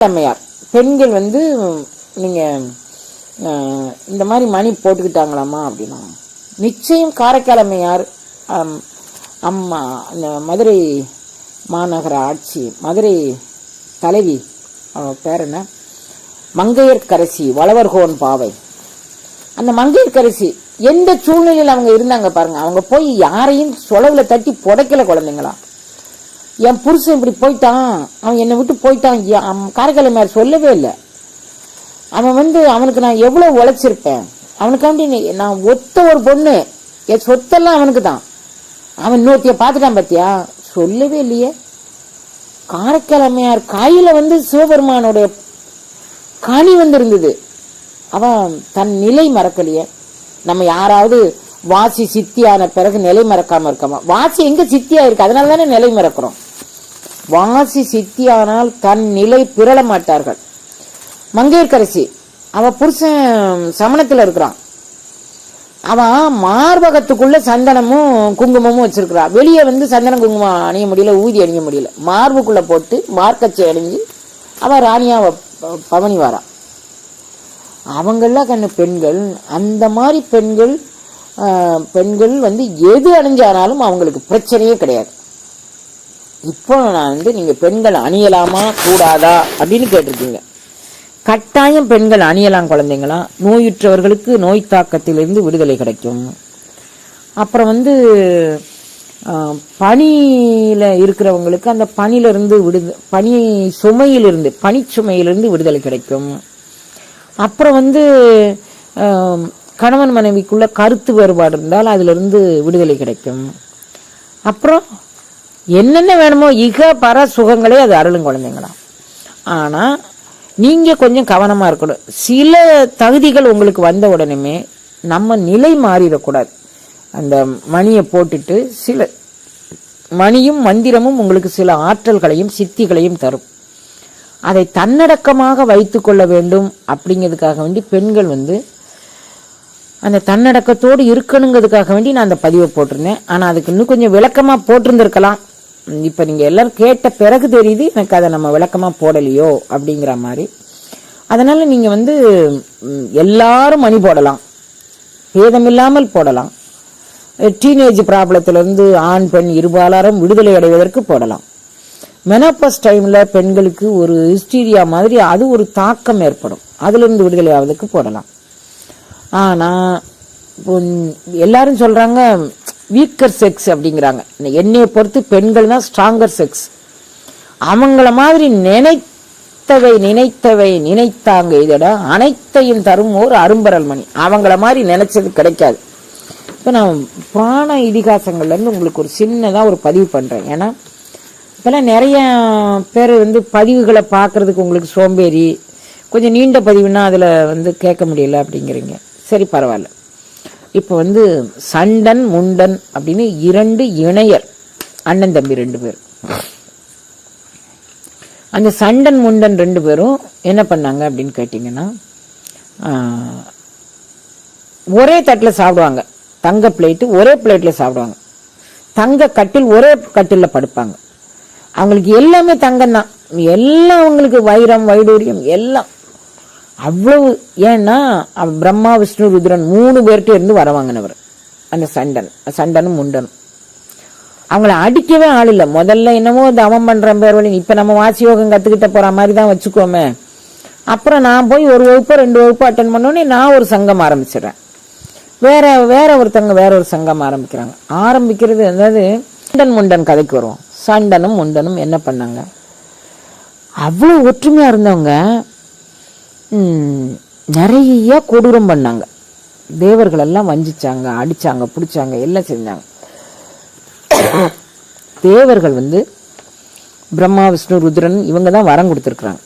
அம்மையார். பெண்கள் வந்து நீங்கள் இந்த மாதிரி மணி போட்டுக்கிட்டாங்களாம்மா அப்படின்னா நிச்சயம் காரைக்கால் அம்மையார் அம், அம்மா இந்த மதுரை மாநகர ஆட்சி மதுரை தலைவி அவ பேர் என்ன? மங்கையர்கரசி வளவர்கோன் பாவை. அந்த மங்கையர்கரசி எந்த சூழ்நிலையில் அவங்க இருந்தாங்க பாருங்க அவங்க போய் யாரையும் சொலவில் தட்டி புடைக்கல குழந்தைங்களாம் என் புருஷன் இப்படி போயிட்டான். அவன் என்னை விட்டு போயிட்டான். ஏ- அவன் சொல்லவே இல்லை. அவன் வந்து அவனுக்கு நான் எவ்வளோ உழைச்சிருப்பேன். அவனுக்காண்டி நான் ஒத்த ஒரு பொண்ணு. என் சொத்தெல்லாம் அவனுக்கு தான். அவன் இன்னொருத்திய பார்த்துட்டான் பார்த்தியா சொல்லவே இல்லையே. காரைக்கிழமையார் கையில் வந்து சிவபெருமானுடைய கனி வந்திருந்தது. அவன் தன் நிலை மறக்கலையே. நம்ம யாராவது வாசி சித்தியான பிறகு நிலை மறக்காமல் இருக்கமா? வாசி எங்கே சித்தியாக இருக்குது அதனால தானே நிலை மறக்கிறோம். வாசி சித்தியானால் தன் நிலை பிறள மாட்டார்கள். மங்கையர்கரசி அவ புருஷன் சமணத்துல இருக்கிறான். அவன் மார்பகத்துக்குள்ள சந்தனமும் குங்குமமும் வச்சிருக்கிறான் வெளியே வந்து சந்தனம் குங்குமம் அணிய முடியல ஊதி அணிய முடியல. மார்புக்குள்ள போட்டு மார்க்கச்சை அணிஞ்சு அவன் ராணியா அவ பவனி வாரா. அவங்கெல்லாம் கண்ணு பெண்கள். அந்த மாதிரி பெண்கள் ஆஹ், பெண்கள் வந்து எது அணிஞ்சானாலும் அவங்களுக்கு பிரச்சனையே கிடையாது. இப்போ நான் வந்து நீங்க பெண்கள் அணியலாமா கூடாதா அப்படின்னு கேட்டிருக்கீங்க. கட்டாயம் பெண்கள் அணியலாம் குழந்தைங்களா? நோயுற்றவர்களுக்கு நோய் தாக்கத்திலிருந்து விடுதலை கிடைக்கும். அப்புறம் வந்து ஆஹ், பனியில இருக்கிறவங்களுக்கு அந்த பனியிலிருந்து விடு பனி சுமையிலிருந்து பனிச்சுமையிலிருந்து விடுதலை கிடைக்கும். அப்புறம் வந்து கணவன் மனைவிக்குள்ள கருத்து வேறுபாடு இருந்தால் அதிலிருந்து விடுதலை கிடைக்கும். அப்புறம் என்னென்ன வேணுமோ இக பர சுகங்களே அது அருளும் குழந்தைங்களா? ஆனால் நீங்கள் கொஞ்சம் கவனமாக இருக்கணும். சில தகுதிகள் உங்களுக்கு வந்த உடனே நம்ம நிலை மாறிடக்கூடாது. அந்த மணியை போட்டுட்டு சில மணியும் மந்திரமும் உங்களுக்கு சில ஆற்றல்களையும் சித்திகளையும் தரும். அதை தன்னடக்கமாக வைத்து கொள்ள வேண்டும் அப்படிங்கிறதுக்காக வேண்டி பெண்கள் வந்து அந்த தன்னடக்கத்தோடு இருக்கணுங்கிறதுக்காக வேண்டி நான் அந்த பதிவை போட்டிருந்தேன். ஆனால் அதுக்கு இன்னும் கொஞ்சம் விளக்கமாக போட்டிருந்திருக்கலாம். இப்போ நீங்கள் எல்லோரும் கேட்ட பிறகு தெரியுது எனக்கு அதை நம்ம விளக்கமாக போடலையோ அப்படிங்கிற மாதிரி. அதனால் நீங்கள் வந்து எல்லாரும் மணி போடலாம். பேதமில்லாமல் போடலாம். டீனேஜ் ப்ராப்ளத்திலேருந்து ஆண் பெண் இருபாலாரும் விடுதலை அடைவதற்கு போடலாம். மெனோபஸ் டைமில் பெண்களுக்கு ஒரு ஹிஸ்டீரியா மாதிரி அது ஒரு தாக்கம் ஏற்படும். அதுலேருந்து விடுதலை ஆவதற்கு போடலாம். ஆனால் எல்லாரும் சொல்கிறாங்க வீக்கர் செக்ஸ் அப்படிங்கிறாங்க. என்னையை பொறுத்து பெண்கள் தான் ஸ்ட்ராங்கர் செக்ஸ் அவங்கள மாதிரி நினைத்தவை நினைத்தவை நினைத்தாங்க. இதடா அனைத்தையும் தரும் ஒரு அரும்பரல் மணி. அவங்கள மாதிரி நினைச்சது கிடைக்காது. இப்போ நான் புராண இதிகாசங்கள்லேருந்து உங்களுக்கு ஒரு சின்னதாக ஒரு பதிவு பண்ணுறேன் ஏன்னா இப்போல்லாம் நிறைய பேர் வந்து பதிவுகளை பார்க்கறதுக்கு உங்களுக்கு சோம்பேறி கொஞ்சம் நீண்ட பதிவுனா அதில் வந்து கேட்க முடியல அப்படிங்கிறீங்க. சரி பரவாயில்ல. இப்போ வந்து சண்டன் முண்டன் அப்படின்னு இரண்டு இணையர் அண்ணன் தம்பி ரெண்டு பேர். அந்த சண்டன் முண்டன் ரெண்டு பேரும் என்ன பண்ணாங்க அப்படின்னு கேட்டிங்கன்னா ஒரே தட்டில் சாப்பிடுவாங்க. தங்க பிளேட்டு ஒரே பிளேட்டில் சாப்பிடுவாங்க. தங்க கட்டில் ஒரே கட்டிலில் படுப்பாங்க. அவங்களுக்கு எல்லாமே தங்கம் தான் எல்லாம் அவங்களுக்கு வைரம் வைடூரியம் எல்லாம். அவ்வளவு ஏன்னா பிரம்மா விஷ்ணு ருத்ரன் மூணு பேர்கிட்ட இருந்து வர வாங்கினவர். அந்த சண்டன் சண்டனும் முண்டனும். அவங்கள அடிக்கவே ஆள் இல்லை. முதல்ல என்னமோ தவம் பண்ணுற பேர் வழி இப்போ நம்ம வாசி யோகம் கற்றுக்கிட்ட போகிற மாதிரி தான் வச்சுக்கோமே. அப்புறம் நான் போய் ஒரு வகுப்பு ரெண்டு வகுப்பு அட்டன் பண்ணோன்னே நான் ஒரு சங்கம் ஆரம்பிச்சிடுறேன். வேற வேற ஒருத்தவங்க வேற ஒரு சங்கம் ஆரம்பிக்கிறாங்க. ஆரம்பிக்கிறது அதாவது சண்டன் முண்டன் கதைக்கு வருவோம். சண்டனும் முண்டனும் என்ன பண்ணாங்க? அவ்வளோ ஒற்றுமையாக இருந்தவங்க நிறைய கொடூரம் பண்ணாங்க. தேவர்களெல்லாம் வஞ்சிச்சாங்க அடித்தாங்க பிடிச்சாங்க எல்லாம் செஞ்சாங்க. தேவர்கள் வந்து பிரம்மா விஷ்ணு ருத்ரன் இவங்க தான் வரம் கொடுத்துருக்குறாங்க.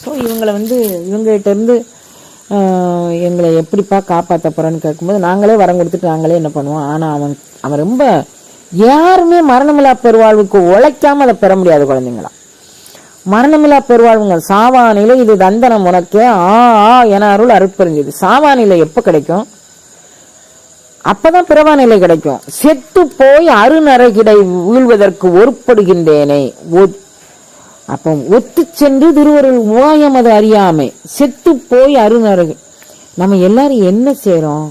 ஸோ இவங்களை வந்து இவங்ககிட்டருந்து எங்களை எப்படிப்பா காப்பாற்ற போறேன்னு கேட்கும்போது நாங்களே வரம் கொடுத்துட்டு நாங்களே என்ன பண்ணுவோம்? ஆனால் அவன் அவன் ரொம்ப யாருமே மரணமில்லா பெருவாழ்வுக்கு உழைக்காமல் அதை பெற முடியாது குழந்தைங்களாம். மரணமில்லா பெருவாழ்வுங்க சாவா நிலை இது தந்தனம் உனக்கே ஆ ஆ என அருள் அருட்பெருஞ்சது சாவா நிலை எப்போ கிடைக்கும்? அப்பதான் பிறவா நிலை கிடைக்கும். செத்து போய் அருநரகிடை வீழ்வதற்கு ஒருப்படுகின்றேனே. அப்போ ஒத்து சென்று திருவருள் ஓயம் அது அறியாமை. செத்து போய் அருணருகு நம்ம எல்லாரும் என்ன செய்கிறோம்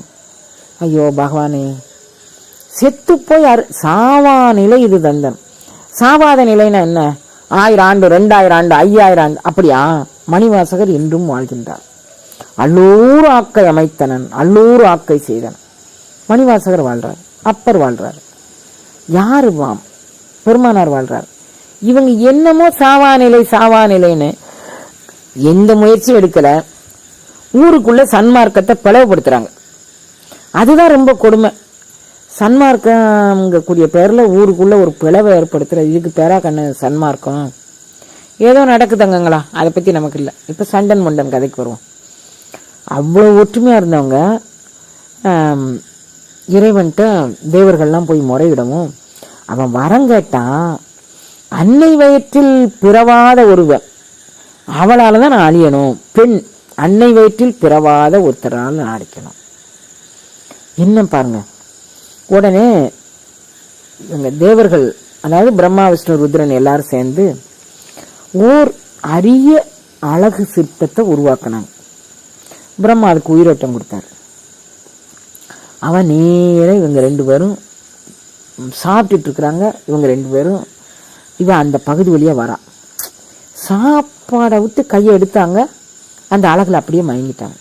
ஐயோ பகவானே. செத்து போய் அரு சாவா நிலை இது தந்தன் சாவாத நிலைன்னா என்ன? ஆயிரம் ஆண்டு ரெண்டாயிரம் ஆண்டு ஐயாயிரம் ஆண்டு அப்படியா? மணிவாசகர் என்றும் வாழ்கின்றார். அல்லூர் ஆக்கை அமைத்தனன் அல்லூர் ஆக்கை செய்தனன் மணிவாசகர் வாழ்றார் அப்பர் வாழ்றார். யாரு வாம்? பெருமானார் வாழ்றார். இவங்க என்னமோ சாவா நிலை சாவா நிலைன்னு எந்த முயற்சியும் எடுக்கலை. ஊருக்குள்ள சன்மார்க்கத்தை பிளவுபடுத்துறாங்க அதுதான் ரொம்ப கொடுமை. சன்மார்க்கம் பேரில் ஊருக்குள்ளே ஒரு பிளவை ஏற்படுத்துகிற இதுக்கு பேரா கண்ணு சன்மார்க்கம். ஏதோ நடக்குதுங்கங்களா? அதை பற்றி நமக்கு இல்லை. இப்போ சண்டன் முண்டன் கதைக்கு வருவோம். அவ்வளோ ஒற்றுமையாக இருந்தவங்க இறைவன்ட்ட இறைவன்கிட்ட தேவர்கள்லாம் போய் முறையிடவும் அவன் வரம் கேட்டான் அன்னை வயிற்றில் பிறவாத ஒருவன் அவளால் தான் நான் அழியணும். பெண் அன்னை வயிற்றில் பிறவாத ஒருத்தரால் நான் அழிக்கணும். என்ன பாருங்கள் உடனே இவங்க தேவர்கள் அதாவது பிரம்மா விஷ்ணு ருத்ரன் எல்லாரும் சேர்ந்து ஓர் அரிய அழகு சிற்பத்தை உருவாக்கினாங்க. பிரம்மா அதுக்கு உயிரோட்டம் கொடுத்தாரு. அவன் நேராக இவங்க ரெண்டு பேரும் சாப்பிட்டுட்டு இருக்கிறாங்க. இவங்க ரெண்டு பேரும் இவன் அந்த பகுதி வழியாக வரான் சாப்பாடை விட்டு கையை எடுத்தாங்க. அந்த அழகில் அப்படியே மயங்கிட்டாங்க.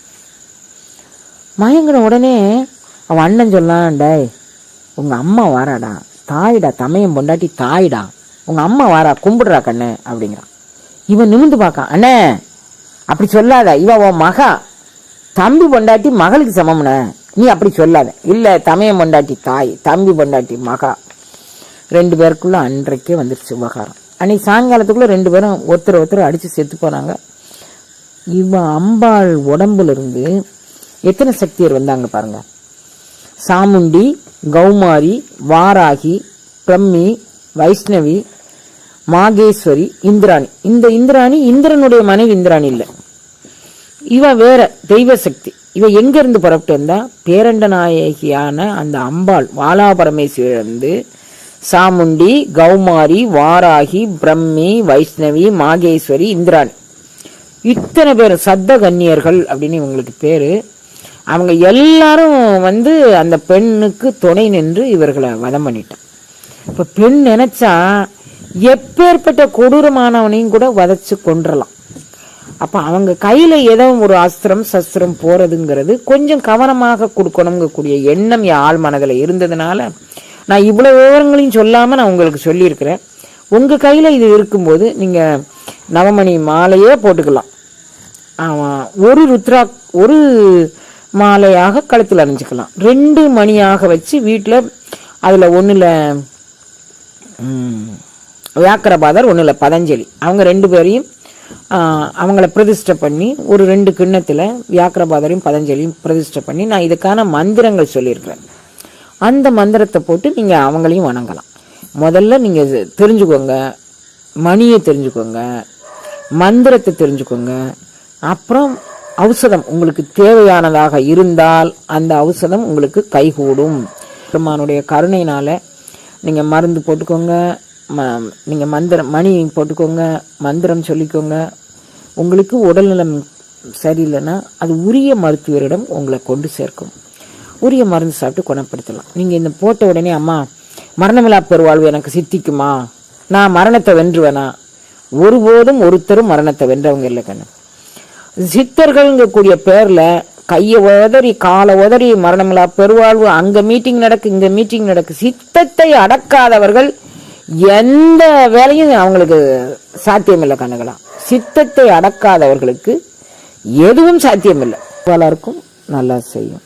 மயங்கின உடனே அவன் அண்ணன் சொல்லான் டே உங்கள் அம்மா வாராடா. தாயிடா தமையன் பொண்டாட்டி தாயிடா. உங்க அம்மா வாரா கும்பிடுறா கண்ணு அப்படிங்கிறான். இவன் நிமிந்து பார்க்கான் அண்ணே அப்படி சொல்லாத இவ உன் மகா. தம்பி பொண்டாட்டி மகளுக்கு சமம்ன. நீ அப்படி சொல்லாத. இல்லை தமையன் பொண்டாட்டி தாய் தம்பி பொண்டாட்டி மகா. ரெண்டு பேருக்குள்ளே அன்றைக்கே வந்துருச்சு விவகாரம் அன்னைக்கு சாயங்காலத்துக்குள்ளே ரெண்டு பேரும் ஒருத்தர் ஒருத்தர் அடித்து செத்து போகிறாங்க இவன் அம்பாள் உடம்புல இருந்து எத்தனை சக்தியர் வந்தாங்க பாருங்கள் சாமுண்டி கௌமாரி வாராகி பிரம்மி வைஷ்ணவி மாகேஸ்வரி இந்திராணி. இந்த இந்திராணி இந்திரனுடைய மனைவி இந்திராணி இல்லை. இவ வேற தெய்வ சக்தி. இவ எங்கேருந்து புறப்பட்டு வந்தா? பேரண்ட நாயகியான அந்த அம்பாள் வாலாபரமேஸ்வரிலிருந்து சாமுண்டி கௌமாரி வாராகி பிரம்மி வைஷ்ணவி மாகேஸ்வரி இந்திராணி. இத்தனை பேர் சத்த கன்னியர்கள் அப்படின்னு இவங்களுக்கு பேரு. அவங்க எல்லாரும் வந்து அந்த பெண்ணுக்கு துணை நின்று இவர்களை வதம் பண்ணிட்டான் இப்போ பெண் நினைச்சா எப்பேற்பட்ட கொடூரமானவனையும் கூட வதைச்சு கொன்றலாம். அப்போ அவங்க கையில் ஏதோ ஒரு அஸ்திரம் சஸ்திரம் போகிறதுங்கிறது கொஞ்சம் கவனமாக கொடுக்கணுங்கக்கூடிய எண்ணம் என் ஆள் மனதில் இருந்ததுனால நான் இவ்வளோ விவரங்களையும் சொல்லாமல் நான் உங்களுக்கு சொல்லியிருக்கிறேன். உங்கள் கையில் இது இருக்கும்போது நீங்கள் நவமணி மாலையே போட்டுக்கலாம். ஒரு ருத்ரா ஒரு மாலையாக கழுத்தில் அணிஞ்சிக்கலாம். ரெண்டு மணியாக வச்சு வீட்டில் அதில் ஒன்றில் வியாக்கரபாதர் ஒன்றில் பதஞ்சலி. அவங்க ரெண்டு பேரையும் ஆஹ், அவங்கள பிரதிஷ்டை பண்ணி ஒரு ரெண்டு கிண்ணத்தில் வியாக்கரபாதரையும் பதஞ்சலியும் பிரதிஷ்டை பண்ணி நான் இதுக்கான மந்திரங்கள் சொல்லியிருக்கிறேன். அந்த மந்திரத்தை போட்டு நீங்கள் அவங்களையும் வணங்கலாம். முதல்ல நீங்கள் தெரிஞ்சுக்கோங்க. மணியை தெரிஞ்சுக்கோங்க. மந்திரத்தை தெரிஞ்சுக்கோங்க. அப்புறம் ஔஷதம் உங்களுக்கு தேவையானதாக இருந்தால் அந்த ஔஷதம் உங்களுக்கு கைகூடும். பெருமானுடைய கருணையினால் நீங்கள் மருந்து போட்டுக்கோங்க ம நீங்கள் மந்திரம் மணி போட்டுக்கோங்க மந்திரம் சொல்லிக்கோங்க. உங்களுக்கு உடல்நலம் சரியில்லைன்னா அது உரிய மருத்துவரிடம் உங்களை கொண்டு சேர்க்கும். உரிய மருந்து சாப்பிட்டு குணப்படுத்தலாம். நீங்கள் இந்த போட்ட உடனே அம்மா மரணமில்லா பெருவாழ்வு எனக்கு சித்திக்குமா? நான் மரணத்தை வென்றுவேனா? ஒருபோதும் ஒருத்தரும் மரணத்தை வென்றவங்க இல்லை கண்ணு. சித்தர்கள்ங்கக்கூடிய பேரில் கையை உதறி காலை உதறி மரணமில்லா பெருவாழ்வு அங்கே மீட்டிங் நடக்கு இங்கே மீட்டிங் நடக்கு. சித்தத்தை அடக்காதவர்கள் எந்த வேலையும் அவங்களுக்கு சாத்தியமில்லை கண்ணுகளா. சித்தத்தை அடக்காதவர்களுக்கு எதுவும் சாத்தியமில்லை. பலருக்கும் நல்லா செய்யும்.